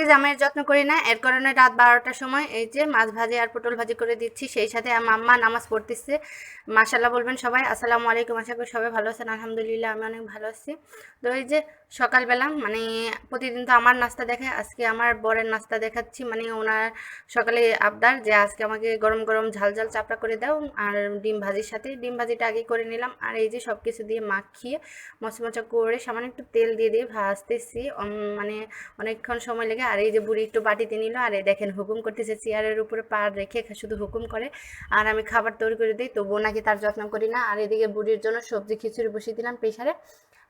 থেকে জামাইয়ের যত্ন করি না, এর কারণে রাত বারোটার সময় এই যে মাছ ভাজি আর পটল ভাজি করে দিচ্ছি, সেই সাথে আমার আম্মা নামাজ পড়তেছে। মাশাল্লাহ বলবেন সবাই, আসসালামু আলাইকুম, আশা করি সবাই ভালো আছেন, আলহামদুলিল্লাহ আমি অনেক ভালো আছি। তো এই যে সকালবেলা মানে প্রতিদিন তো আমার নাস্তা দেখে, আজকে আমার বরের নাস্তা দেখাচ্ছি মানে ওনার সকালে আবদার যে আজকে আমাকে গরম গরম ঝাল ঝাল চাপড়া করে দাও, আর ডিম ভাজির সাথে, ডিম ভাজিটা আগে করে নিলাম, আর এই যে সব কিছু দিয়ে মাখিয়ে মচমচা করে সামান্য একটু তেল দিয়ে দিয়ে ভাজতেছি মানে অনেকক্ষণ সময় লেগে আর এই যে বুড়ি একটু বাটিতে নিল, আর এই দেখেন হুকুম করতেছে চেয়ারের উপরে পা রেখে শুধু হুকুম করে, আর আমি খাবার তৈরি করে দিই, তবুও নাকি তার যত্ন করি না। আর এদিকে বুড়ির জন্য সবজি খিচুড়ি বসিয়ে দিলাম প্রেশারে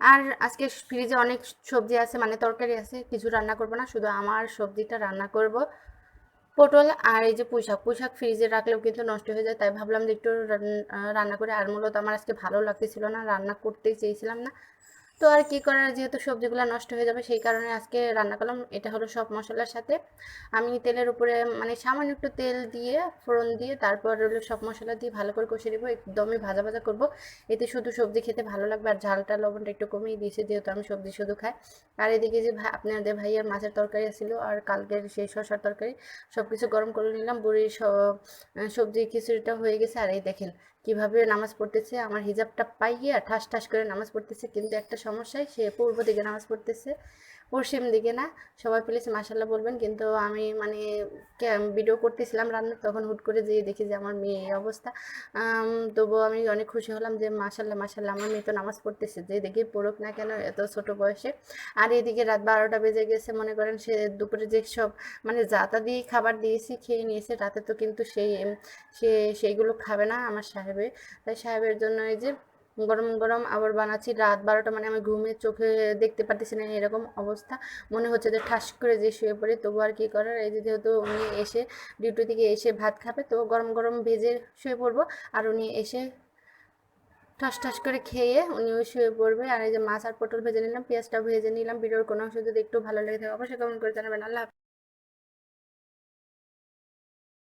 আর আজকে ফ্রিজে অনেক সবজি আছে মানে তরকারি আছে, কিছু রান্না করব না, শুধু আমার সবজিটা রান্না করব। পটল আর এই যে পুঁইশাক পুঁইশাক ফ্রিজে রাখলেও কিন্তু নষ্ট হয়ে যায়, তাই ভাবলাম যে একটু রান্না করে। আর মূলত আমার আজকে ভালো লাগতেছিল না, রান্না করতেই চেয়েছিলাম না। তো আর কি করার? যেহেতু সবজিগুলো নষ্ট হয়ে যাবে, সেই কারণে আজকে রান্না করলাম। এটা হলো সব মশলার সাথে। আমি তেলের উপরে মানে সামান্য একটু তেল দিয়ে, ফোড়ন দিয়ে, তারপর হলো সব মশলা দিয়ে ভালো করে কষে দেবো একদমই ভাজা ভাজা করব। এতে শুধু সবজি খেতে ভালো লাগবে আর ঝালটা, লবণটা একটু কমিয়ে দিয়েছে, যেহেতু আমি সবজি শুধু খাই। আর এদিকে যে আপনাদের ভাইয়ের মাছের তরকারি ছিল আর কালকের সেই শসার তরকারি সব কিছু গরম করে নিলাম। বুড়ির সব সবজি খিচুড়িটা হয়ে গেছে। আর এই দেখেন কীভাবে নামাজ পড়তেছে, আমার হিজাবটা পাইয়া ঠাস ঠাস করে নামাজ পড়তেছে, কিন্তু একটা সমস্যায় সে পূর্ব দিকে নামাজ পড়তেছে, পশ্চিম দিকে না, সবাই প্লিজ মাসাল্লাহ বলবেন। কিন্তু আমি মানে ভিডিও করতেছিলাম রান্না, তখন হুট করে যেয়ে দেখি যে আমার মেয়ে এই অবস্থা। তবুও আমি অনেক খুশি হলাম যে মাসাল্লাহ মাসাল্লাহ আমার মেয়ে তো নামাজ পড়তেছে, যে দেখি পড়ুক না কেন, এত ছোট বয়সে। আর এদিকে রাত বারোটা বেজে গেছে, মনে করেন সে দুপুরে যে সব মানে যাতা দিয়ে খাবার দিয়েছি, খেয়ে নিয়েছে, রাতে তো কিন্তু সেই সে, সেইগুলো খাবে না, আমার সাহেবে তাই সাহেবের জন্য এই যে গরম গরম আবার বানাচ্ছি, রাত বারোটা মানে আমি ঘুমে চোখে দেখতে পারতেছি না এরকম অবস্থা। মনে হচ্ছে যে ঠাস করে যে শুয়ে পড়ি, তবু আর কি করার? এই যে যেহেতু উনি এসে ডিউটি থেকে এসে ভাত খাবে, তো গরম গরম ভেজে শুয়ে পড়ব। আর উনি এসে ঠাস ঠাস করে খেয়ে উনিও শুয়ে পড়বে। আর এই যে মাছ আর পটল ভেজে নিলাম পেঁয়াজটা ভেজে নিলাম। ভিডিওর কোনো অংশ যদি একটু ভালো লেগে থাকে, অবশ্যই কমেন্ট করে জানাবেন। আল্লাহ।